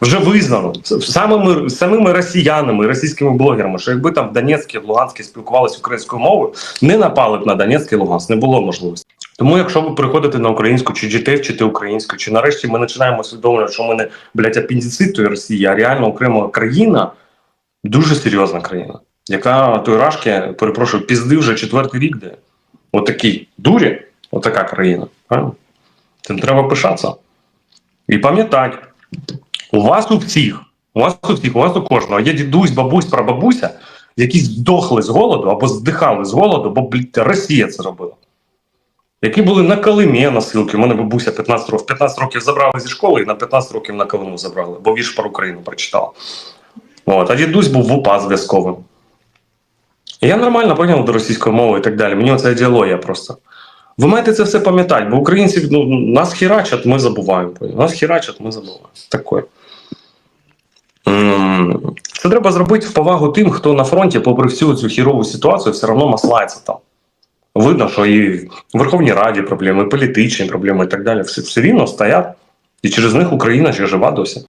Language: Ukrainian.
Вже визнано самими самими росіянами, російськими блогерами, що якби там в Донецьку, в Луганську спілкувалися українською мовою, не напали б на Донецьк і Луганськ, не було можливості. Тому, якщо ви приходите на українську, чи дітей вчити українську, чи нарешті ми починаємо усвідомлювати, що ми не блядь, апендицит тої Росії, а реально окрема країна, дуже серйозна країна, яка той рашки, перепрошую, пізди вже четвертий рік де. Отакій дурі, отака країна. Правильно? Цим треба пишатися. І пам'ятати, у вас у всіх, у вас у всіх, у вас у кожного є дідусь, бабусь, прабабуся, які здохли з голоду або здихали з голоду, бо блядь, Росія це робила. Які були на Калимі насилки. У мене бабуся 15 років, 15 років забрали зі школи і на 15 років на Калиму забрали, бо вірш про Україну прочитала. От, а дідусь був в УПА зв'язковим. Я нормально прийняв до російської мови і так далі. Мені оця ідеологія просто. Ви маєте це все пам'ятати, бо українці ну, нас хірачать, ми забуваємо. Нас хірачать, ми забуваємо. Таке. Це треба зробити в повагу тим, хто на фронті, попри всю цю хірову ситуацію, все одно маслається там. Видно, що і в Верховній Раді проблеми, і політичні проблеми і так далі. Все, все рівно стоять. І через них Україна ще жива досі.